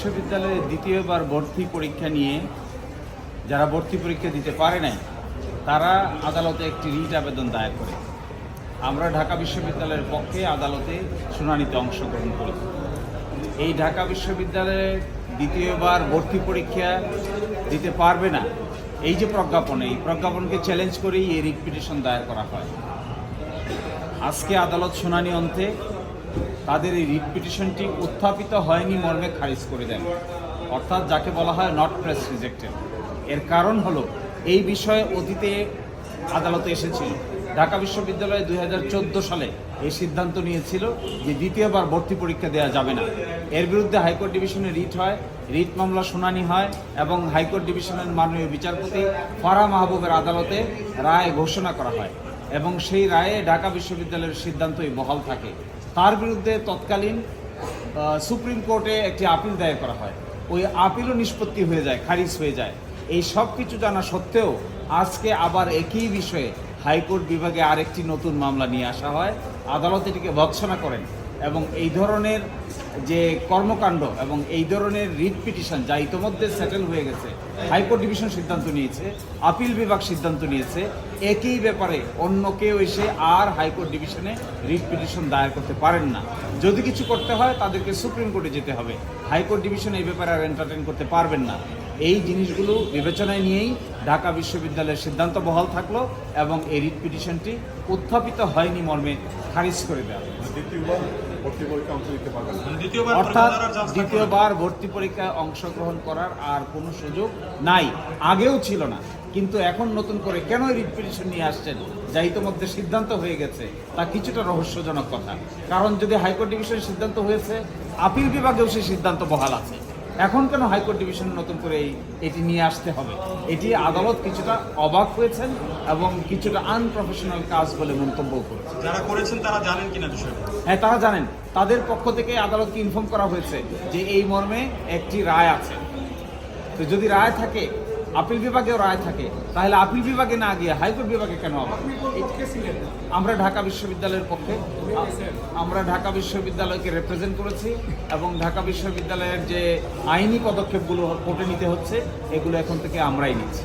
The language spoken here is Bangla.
বিশ্ববিদ্যালয়ে দ্বিতীয়বার ভর্তি পরীক্ষা নিয়ে যারা ভর্তি পরীক্ষা দিতে পারে নাই, তারা আদালতে একটি রিট আবেদন দায়ের করে। আমরা ঢাকা বিশ্ববিদ্যালয়ের পক্ষে আদালতে শুনানিতে অংশগ্রহণ করি। এই ঢাকা বিশ্ববিদ্যালয়ে দ্বিতীয়বার ভর্তি পরীক্ষা দিতে পারবে না, এই যে প্রজ্ঞাপন, এই প্রজ্ঞাপনকে চ্যালেঞ্জ করেই এই রিট পিটিশন দায়ের করা হয়। আজকে আদালত শুনানি অন্তে তাদের এই রিট পিটিশনটি উত্থাপিত হয়নি মর্মে খারিজ করে দেন। অর্থাৎ যাকে বলা হয় নট প্রেস রিজেক্টেড এর কারণ হলো, এই বিষয়ে অতীতে আদালতে এসেছিল। ঢাকা বিশ্ববিদ্যালয়ে দুই হাজার চোদ্দ সালে এই সিদ্ধান্ত নিয়েছিল যে দ্বিতীয়বার ভর্তি পরীক্ষা দেওয়া যাবে না। এর বিরুদ্ধে হাইকোর্ট ডিভিশনে রিট হয়, রিট মামলা শুনানি হয় এবং হাইকোর্ট ডিভিশনের মাননীয় বিচারপতি ফারা মাহবুবের আদালতে রায় ঘোষণা করা হয়। এবং সেই রায়ে ঢাকা বিশ্ববিদ্যালয়ের সিদ্ধান্তই বহাল থাকে। তার বিরুদ্ধে তৎকালীন সুপ্রিম কোর্টে একটি আপিল দায়ের করা হয়। ওই আপিলও নিষ্পত্তি হয়ে যায়, খারিজ হয়ে যায়। এই সব কিছু জানা সত্ত্বেও আজকে আবার একই বিষয়ে হাইকোর্ট বিভাগে আরেকটি নতুন মামলা নিয়ে আসা হয়। আদালত এটিকে ভৎসনা করেন। এবং এই ধরনের যে কর্মকাণ্ড এবং এই ধরনের রিট পিটিশন যা ইতোমধ্যে সেটেল হয়ে গেছে, হাইকোর্ট ডিভিশন সিদ্ধান্ত নিয়েছে, আপিল বিভাগ সিদ্ধান্ত নিয়েছে, একই ব্যাপারে অন্য কেউ এসে আর হাইকোর্ট ডিভিশনে রিট পিটিশন দায়ের করতে পারেন না। যদি কিছু করতে হয়, তাদেরকে সুপ্রিম কোর্টে যেতে হবে। হাইকোর্ট ডিভিশন এই ব্যাপারে আর এন্টারটেন করতে পারবেন না। এই জিনিসগুলো বিবেচনায় নিয়েই ঢাকা বিশ্ববিদ্যালয়ের সিদ্ধান্ত বহাল থাকল এবং এই রিট পিটিশনটি উত্থাপিত হয়নি মর্মে খারিজ করে দেওয়া ভর্তি পরীক্ষা অংশ নিতে পারবেন দ্বিতীয়বার অর্থাৎ ভর্তি পরীক্ষায় অংশগ্রহণ করার আর কোনো সুযোগ নাই। আগেও ছিল না কিন্তু এখন নতুন করে কেন রিট নিয়ে আসছেন? যা ইতিমধ্যে সিদ্ধান্ত হয়ে গেছে তা কিছুটা রহস্যজনক কথা। কারণ যদি হাইকোর্ট ডিভিশনের সিদ্ধান্ত হয়েছে আপিল বিভাগেও সেই সিদ্ধান্ত বহাল আছে। এখন কেন হাইকোর্ট ডিভিশন নতুন করে এই এটি নিয়ে আসতে হবে? এটি আদালত কিছুটা অবাক হয়েছেন এবং কিছুটা আনপ্রফেশনাল কাজ বলে মন্তব্য করেছে যারা করেছেন তারা জানেন কিনা বিষয়টা? হ্যাঁ তারা জানেন। তাদের পক্ষ থেকে আদালতকে ইনফর্ম করা হয়েছে যে এই মর্মে একটি রায় আছে। তো যদি রায় থাকে আপিল বিভাগেও রায় থাকে। তাহলে আপিল বিভাগে না গিয়ে হাইকোর্ট বিভাগে কেন আমরা ঢাকা বিশ্ববিদ্যালয়ের পক্ষে, আমরা ঢাকা বিশ্ববিদ্যালয়কে রিপ্রেজেন্ট করেছি এবং ঢাকা বিশ্ববিদ্যালয়ের যে আইনি পদক্ষেপগুলো কোর্টে নিতে হচ্ছে, এগুলো এখন থেকে আমরাই নিচ্ছি।